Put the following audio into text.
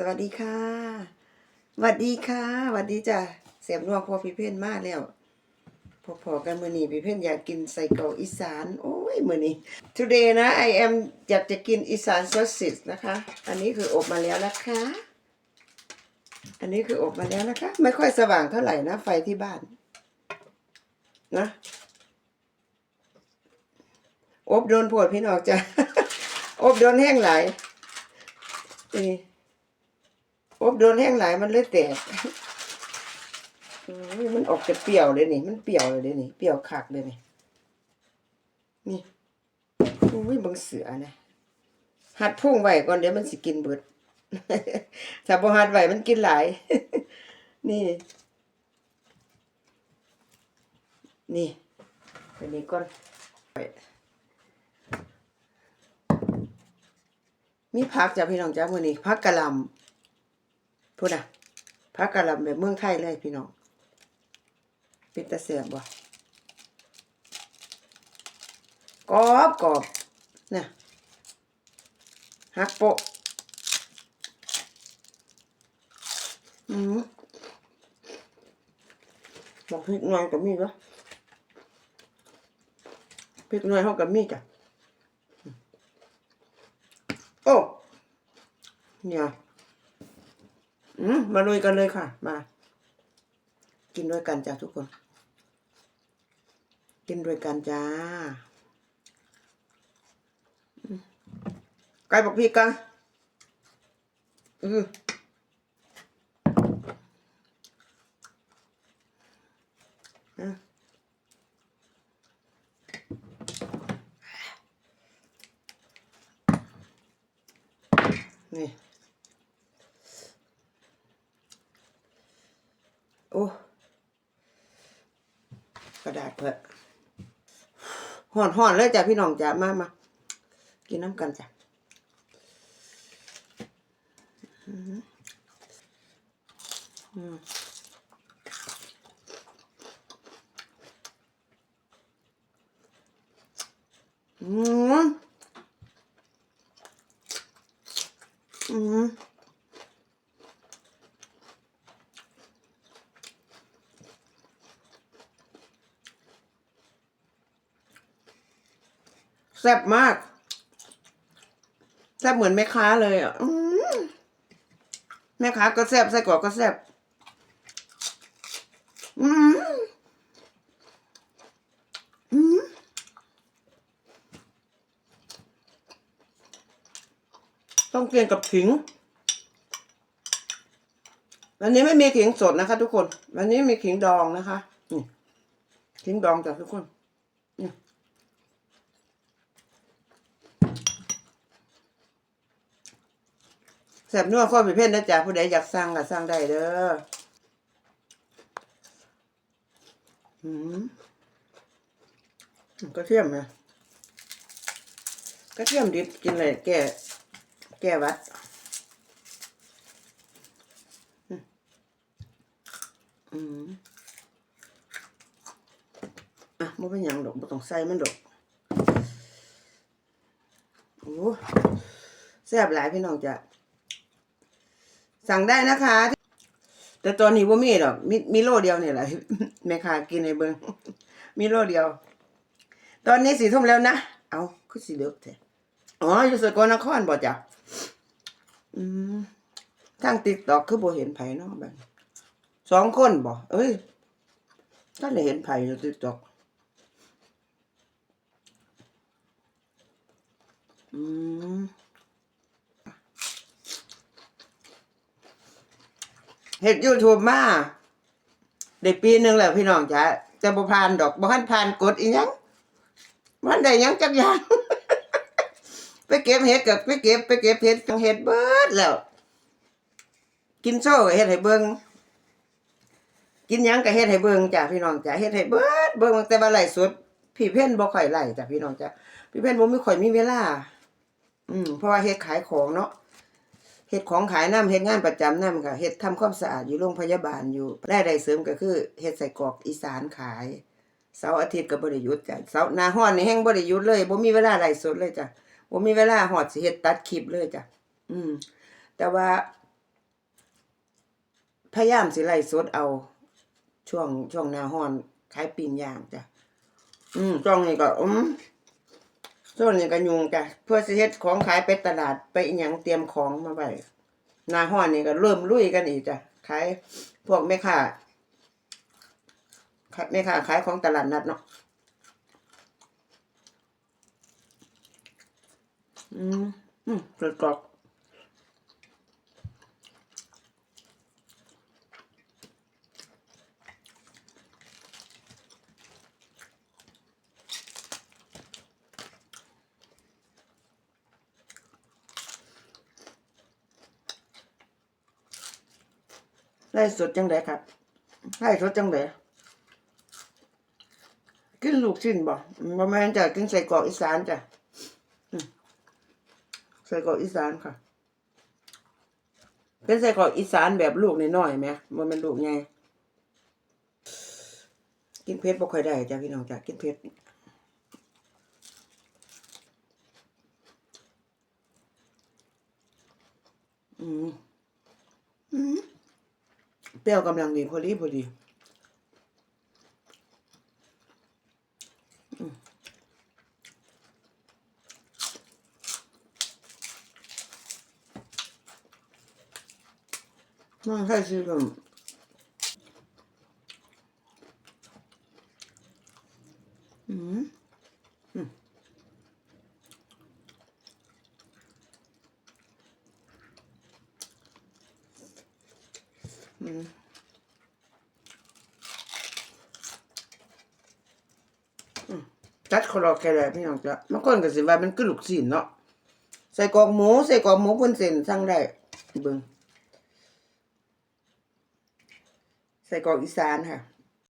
สวัสดีค่ะสวัสดีค่ะสวัสดีจ้ะเสียบนวกพอพี่เพ่นมากแล้วพอๆกันมื้อนี้พี่เพ่นอยากกินใส่เกาอีสาน โอ้ยมื้อนี้ today นะ I am อยากจะกินอีสาน sausage นะคะ อันนี้คืออบมาแล้วนะคะ อันนี้คืออบมาแล้วนะคะ ไม่ค่อยสว่างเท่าไหร่นะ ไฟที่บ้าน นะ อบโดนโผดพี่นองจ้ะ อบโดนแห้งหลายนี่ อบโดนแห้งหลายมันเลยแตกมันออกจะเปรี้ยวเลยนี่ มันเปรี้ยวเลยนี่ เปรี้ยวคักเลยนี่ นี่อุ้ยบังเสือนะ หัดพุ่งไว้ก่อนเดี๋ยวมันสิกินเบิด ถ้าบ่หัดไว้มันกินหลาย นี่ นี่อันนี้ก่อนมีผักจ้ะพี่น้องจ้ามื้อนี้ผักกะลำ พูดน่ะผักกะหล่ำแบบเมืองไทยเลยพี่น้อง เป็นตาแซ่บบ่กรอบกรอบน่ะฮักโปะอืมบอกพริกหน่อยกับมีดวะพริกหน่อยเท่ากับมีดจ้ะโอ้เนี่ย มมาลุยกันเลยค่ะ มา กินด้วยกันจ้าทุกคน กินด้วยกันจ้าไก่บอกพี่กันอืออนี่ โอ้ กระ ดาษเพื่อห่อนห่อนเลยจ้ะพี่น้องจ้ะมามากินน้ำกันจ้ะอืมอืมอืมอืม แซ่บมาก แซ่บเหมือนแม่ค้าเลยอะอืมแม่ค้าก็แซ่บไส้กรอกก็แซ่บอืมอืมต้องกินกับขิง วันนี้ไม่มีขิงสดนะคะ ทุกคน วันนี้มีขิงดองนะคะนี่ขิงดองจากทุกคนนี่ แซ่บนัวข้อผิดเพ่นนะจ๊ะผู้ใดอยากสั่งก็สั่งได้เด้ออืมกระเทียมนะกระเทียมดิบกินเลยแก้แก้วัดอืมอะมันเป็นยังดอกบ่ต้องใส่มันดอกโอ้แซ่บหลายพี่น้องจ้ะ สั่งได้นะคะ แต่ตอนนี้ว่ามีดอกมีมีโลเดียวเนี่ยแหละแม่ค้ากินในเบิงมีโลเดียว ตอนนี้สี่ทุ่มแล้วนะ เอาคือสีเลือกแทอ๋ออยู่สกลนครบ่จ้ะอืมทางติ๊กตอกคือบ่เห็นไผเนาะแบบสองคนบ่เอ้ยท่านได้เห็นไผ่ในติ๊กตอกอืม เฮ็ดยูทูบมาได้ปีหนึ่งแล้วพี่น้องจ้ะจะบ่ผ่านดอกบ่ทันผ่านกดอีหยังมันได้หยังจักอย่าง ไปเก็บเห็ดกับไปเก็บไปเก็บเห็ดทั้งเห็ดเบิดแล้ว กินโซ่ก็เฮ็ดให้เบิ่งกินหยังก็เฮ็ดให้เบิ่งจ้ะพี่น้องจ้ะเฮ็ดให้เบิดเบิ่งแต่ว่าไลฟ์สดพี่เพ่นบ่ค่อยไหลจ้ะพี่น้องจ้ะพี่เพ่นบ่มีค่อยมีเวลา อืมเพราะว่าเฮ็ดขายของเนาะ เฮ็ดของขายน้ำเฮ็ดงานประจำน้ำค่ะเฮ็ดทำความสะอาดอยู่โรงพยาบาลอยู่รายได้เสริมก็คือเฮ็ดใส่กรอกอีสานขายเสาร์อาทิตย์ก็บ่ได้หยุดจ้ะเสาร์หน้าร้อนนี่แฮงบ่ได้หยุดเลยบ่มีเวลาไลฟ์สดเลยจ้ะบ่มีเวลาฮอดสิเฮ็ดตัดคลิปเลยจ้ะอืม แต่ว่า พยายามสิไล่สดเอา ช่วงช่วงหน้าร้อนขายปิ้งย่างจ้ะอืมช่วงนี้ก็อืม ส่วนนี้ก็ยุงจ้ะเพื่อสิเฮ็ดของขายไปตลาดไปอีหยังเตรียมของมาไว้หนาห้อนนี่ก็เริ่มลุยกันอีกจ้ะขายพวกแม่ค้าแม่ค้าขายของตลาดนัดเนาะอืมอืมกรอบ ไล่สดจังไดครับไล่สดจังไดกินลูกชิ้นบ่บ่แม่นจ้ะกินใส่กรอกอีสานจ้ะใส่กรอกอีสานค่ะ เป็นใส่กรอกอีสานแบบลูกน้อยๆไหมบ่แม่นลูกใหญ่กินเผ็ดบ่ค่อยได้จ้ะพี่น้องจ้ะกินเผ็ดอืมอืมเป รี้ยวกำลังดีพอดีพอดีอืมมันใช่สิ จัดคอรอแกแลพี่น้องจ้ะบางคนก็สิว่ามันคือลูกศิลเนาะใส่กอกหมูใส่กอกหมูเพิ่นเส้นสั่งได้เบิ่งใส่กอกอีสานค่ะ